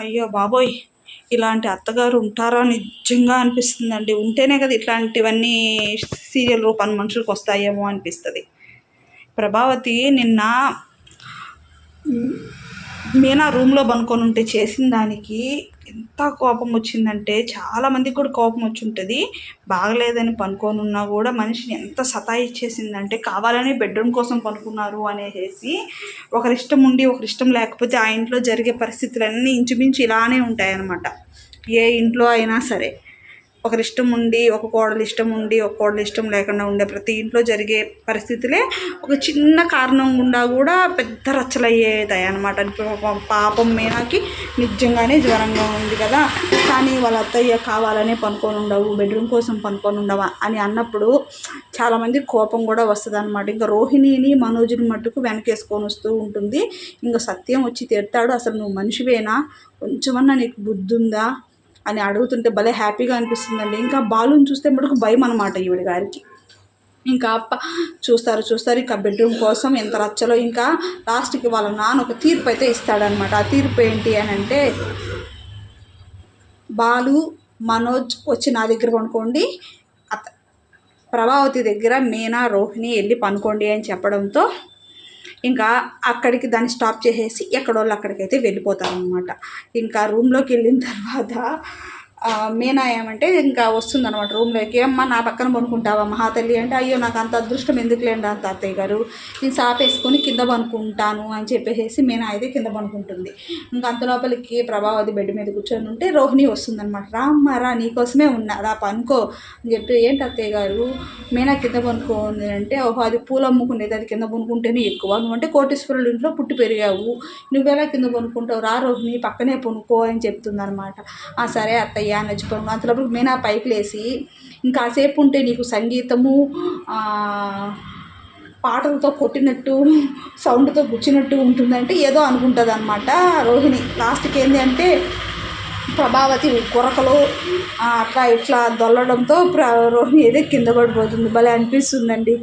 అయ్యో బాబోయ్ ఇలాంటి అత్తగారు ఉంటారా? నిజంగా అనిపిస్తుందండి. ఉంటేనే కదా ఇట్లాంటివన్నీ సీరియల్ రూపాన్ని మనుషులకు వస్తాయేమో అనిపిస్తుంది. ప్రభావతి నిన్న మీనా రూమ్లో పనుకొని ఉంటే చేసిన దానికి ఎంత కోపం వచ్చిందంటే చాలా మందికి కూడా కోపం వచ్చి ఉంటుంది బాగలేదని పనుకొని ఉన్నా కూడా మనిషిని ఎంత సతాయిచ్చేసిందంటే కావాలని బెడ్రూమ్ కోసం పనుకున్నారు అనేసి ఒకరిష్టం ఉండి ఒకరిష్టం లేకపోతే ఆ ఇంట్లో జరిగే పరిస్థితులన్నీ ఇంచుమించు ఇలానే ఉంటాయన్నమాట. ఏ ఇంట్లో అయినా సరే. ఒకరిష్టం ఉండి ఒక కోడలు ఇష్టం ఉండి ఒక కోడలు ఇష్టం లేకుండా ఉండే ప్రతి ఇంట్లో జరిగే పరిస్థితులే ఒక చిన్న కారణం గుండా కూడా పెద్ద రచ్చలయ్యేదాయి అనమాట పాపం మీనాకి నిజంగానే జ్వరంగా ఉంది కదా. కానీ వాళ్ళ అత్తయ్య కావాలనే పనుకొని ఉండవు బెడ్రూమ్ కోసం పనుకొని ఉండవా అని అన్నప్పుడు చాలామంది కోపం కూడా వస్తుంది అనమాట ఇంకా రోహిణిని మనోజ్ని మట్టుకు వెనకేసుకొని వస్తూ ఉంటుంది. ఇంకా సత్యం వచ్చి తిడతాడు. అసలు నువ్వు మనిషివేనా? కొంచెమన్నా నీకు బుద్ధి ఉందా అని అడుగుతుంటే భలే హ్యాపీగా అనిపిస్తుందండి. ఇంకా బాలుని చూస్తే మటుకు భయం అనమాట ఈవిడ గారికి. ఇంకా అప్ప చూస్తారు చూస్తారు ఇంకా బెడ్రూమ్ కోసం ఎంత రచ్చలో. ఇంకా లాస్ట్కి వాళ్ళ నాన్న ఒక తీర్పు అయితే ఇస్తాడనమాట ఆ తీర్పు ఏంటి అని అంటే బాలు మనోజ్ వచ్చి నా దగ్గర పనుకోండి. అత ప్రభావతి దగ్గర మీనా రోహిణి వెళ్ళి పనుకోండి అని చెప్పడంతో ఇంకా అక్కడికి దాన్ని స్టాప్ చేసేసి ఎక్కడోళ్ళు అక్కడికైతే వెళ్ళిపోతారనమాట ఇంకా రూమ్లోకి వెళ్ళిన తర్వాత మీనా ఏమంటే ఇంకా వస్తుందన్నమాట రూమ్లోకి ఏమ్మా నా పక్కన పనుకుంటావా మహాతల్లి అంటే అయ్యో నాకు అంత అదృష్టం ఎందుకులేండి అంత అత్తయ్య గారు? నేను సాపేసుకొని కింద పనుకుంటాను అని చెప్పేసి మీనా అయితే కింద పనుకుంటుంది ఇంకా అంత లోపలికి ప్రభావతి బెడ్ మీద కూర్చొని ఉంటే రోహిణి వస్తుందనమాట రామ్మ రా నీకోసమే ఉన్నా రా పనుకో అని చెప్పి ఏంటి అత్తయ్య గారు? మీనా కింద పనుకోండి అంటే ఓహో అది పూలు అమ్ముకునేది అది కింద పనుకుంటేనే ఎక్కువ. నువ్వంటే కోటేశ్వరుల ఇంట్లో పుట్టి పెరిగావు. నువ్వెలా కింద పనుకుంటావు రా రోహిణి పక్కనే పనుకో అని చెప్తుంది అనమాట ఆ సరే అత్తయ్య అని వచ్చుకోను అంతలోపు మీనా పైకి లేసి ఇంకాసేపు ఉంటే నీకు సంగీతము పాటలతో కొట్టినట్టు సౌండ్తో గుచ్చినట్టు ఉంటుందంటే ఏదో అనుకుంటుంది అనమాట రోహిణి లాస్ట్కి ఏంటి అంటే ప్రభావతి కొరకలు అట్లా ఇట్లా దొల్లడంతో ప్ర రోహిణి ఏదో కింద పడిపోతుంది. భలే అనిపిస్తుందండి.